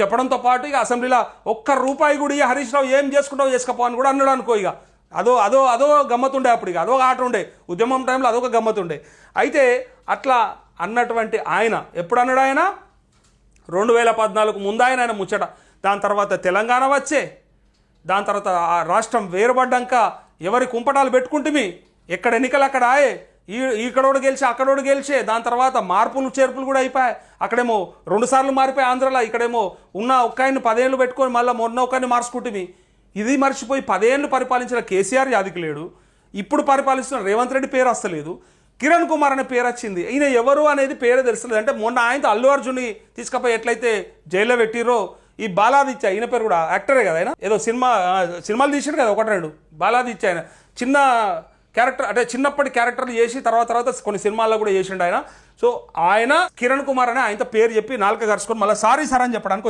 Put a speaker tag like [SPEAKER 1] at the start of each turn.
[SPEAKER 1] చెప్పడంతో పాటు ఇక అసెంబ్లీలో ఒక్క రూపాయి కూడా ఇక హరీష్ రావు ఏం చేసుకుంటావు చేసుకోపో అని కూడా అన్నాడు అనుకో ఇక. అదో అదో అదో గమ్మతుండే అప్పుడు ఇక. అదో ఆట ఉండే. ఉద్యమం టైంలో అదొక గమ్మతుండే అయితే అట్లా అన్నటువంటి ఆయన ఎప్పుడు అన్నాడు ఆయన? రెండు వేల పద్నాలుగు ముందు ఆయన ఆయన ముచ్చట. దాని తర్వాత తెలంగాణ వచ్చే. దాని తర్వాత ఆ రాష్ట్రం వేరుపడ్డాక ఎవరి కుంపటాలు పెట్టుకుంటుమి? ఎక్కడ ఎన్నికలు అక్కడ ఆయే? ఈ ఇక్కడోడు గెలిచి అక్కడోడు గెలిచే దాని తర్వాత మార్పులు చేర్పులు కూడా అయిపోయాయి. అక్కడేమో రెండుసార్లు మారిపోయి ఆంధ్రలో ఇక్కడేమో ఉన్న ఒక్కాయన్ని పదేళ్ళు పెట్టుకొని మళ్ళీ మొన్న ఒక్కాయన్ని మార్చుకుంటుంది ఇది మర్చిపోయి పదేళ్ళు పరిపాలించిన కేసీఆర్ యాదికి లేడు. ఇప్పుడు పరిపాలిస్తున్న రేవంత్ రెడ్డి పేరు వస్తలేదు కిరణ్ కుమార్ అనే పేరు వచ్చింది. ఈయన ఎవరు అనేది పేరే తెలుస్తలేదు. అంటే మొన్న ఆయనతో అల్లు అర్జున్ని తీసుకపోయి ఎట్లయితే జైల్లో పెట్టిరో ఈ బాలాదిత్య ఈయన పేరు కూడా యాక్టరే కదా ఆయన? ఏదో సినిమా సినిమాలు తీసాడు కదా ఒకటి రెండు. బాలాదిత్య ఆయన. చిన్న క్యారెక్టర్ అంటే చిన్నప్పటి క్యారెక్టర్లు చేసి తర్వాత తర్వాత కొన్ని సినిమాల్లో కూడా చేసిండు ఆయన. సో ఆయన కిరణ్ కుమార్ అని ఆయనతో పేరు చెప్పి నాలుక కరుచుకొని మళ్ళీ సారీ సార్ అని చెప్పడానికి